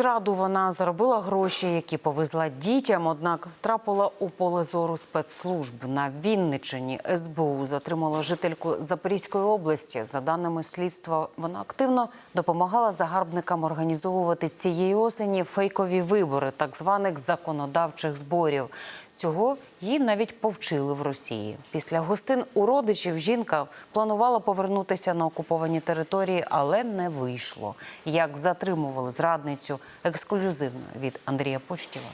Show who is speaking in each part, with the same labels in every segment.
Speaker 1: Зраду вона заробила гроші, які повезла дітям, однак втрапила у поле зору спецслужб. На Вінниччині СБУ затримала жительку Запорізької області. За даними слідства, вона активно допомагала загарбникам організовувати цієї осені фейкові вибори так званих законодавчих зборів. Цього її навіть повчили в Росії. Після гостин у родичів жінка планувала повернутися на окуповані території, але не вийшло. Як затримували зрадницю ексклюзивно від Андрія Почтєва.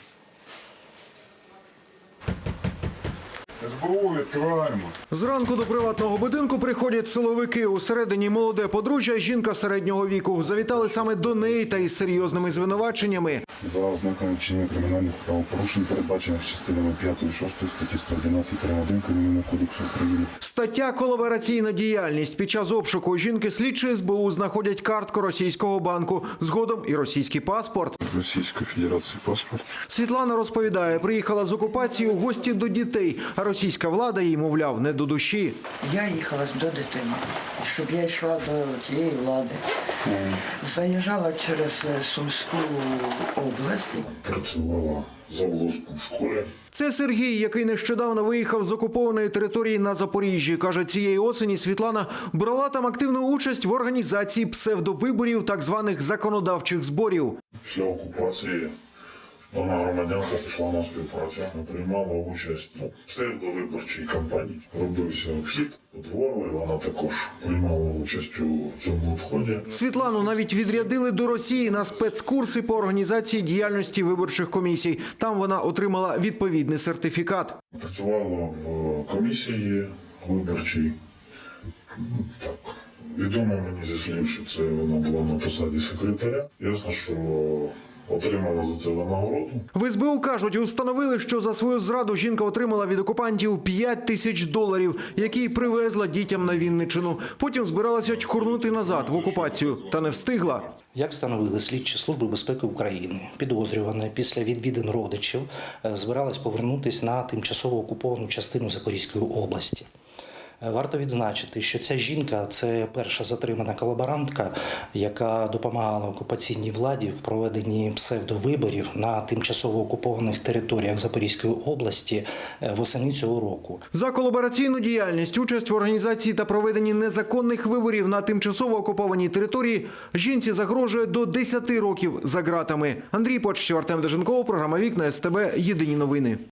Speaker 2: СБУ відкриваємо.
Speaker 3: Зранку до приватного будинку приходять силовики. Усередині молоде подружжя, жінка середнього віку. Завітали саме до неї та із серйозними звинуваченнями.
Speaker 2: За ознаками вчинення кримінальних правопорушень, передбачених частинами 5 і 6 статті 111 прим. 1 Кримінального кодексу України.
Speaker 3: Стаття колабораційна діяльність. Під час обшуку жінки слідчі СБУ знаходять картку російського банку. Згодом і російський паспорт.
Speaker 2: Російської Федерації паспорт.
Speaker 3: Світлана розповідає, приїхала з окупації у гості до дітей, російська влада їй, мовляв, не до душі.
Speaker 4: Я їхала до дитини, щоб я йшла до тієї влади. Заїжджала через е, Сумську область.
Speaker 2: Працювала заволоску в школі.
Speaker 3: Це Сергій, який нещодавно виїхав з окупованої території на Запоріжжі. Каже, цієї осені Світлана брала там активну участь в організації псевдовиборів, так званих законодавчих зборів.
Speaker 2: Після окупації вона громадянка пішла на співпрацю. Приймала участь в псевдовиборчій кампанії. Робився обхід по двору, і вона також приймала участь у цьому обході.
Speaker 3: Світлану навіть відрядили до Росії на спецкурси по організації діяльності виборчих комісій. Там вона отримала відповідний сертифікат.
Speaker 2: Працювала в комісії виборчій. Так, відомо мені зі слів, що це вона була на посаді секретаря. Ясно, що отримала за це винагороду.
Speaker 3: В СБУ кажуть, установили, що за свою зраду жінка отримала від окупантів 5 тисяч доларів, які привезла дітям на Вінниччину. Потім збиралася чкурнути назад в окупацію, та не встигла.
Speaker 5: Як встановили слідчі служби безпеки України, підозрювана після відвідин родичів е, збиралась повернутися на тимчасово окуповану частину Запорізької області. Варто відзначити, що ця жінка це перша затримана колаборантка, яка допомагала окупаційній владі в проведенні псевдовиборів на тимчасово окупованих територіях Запорізької області е, восени цього року.
Speaker 3: За колабораційну діяльність, участь в організації та проведенні незаконних виборів на тимчасово окупованій території жінці загрожує до 10 років за ґратами. Андрій Почтів, Артем Деженков, програма Вікна СТБ. Єдині новини.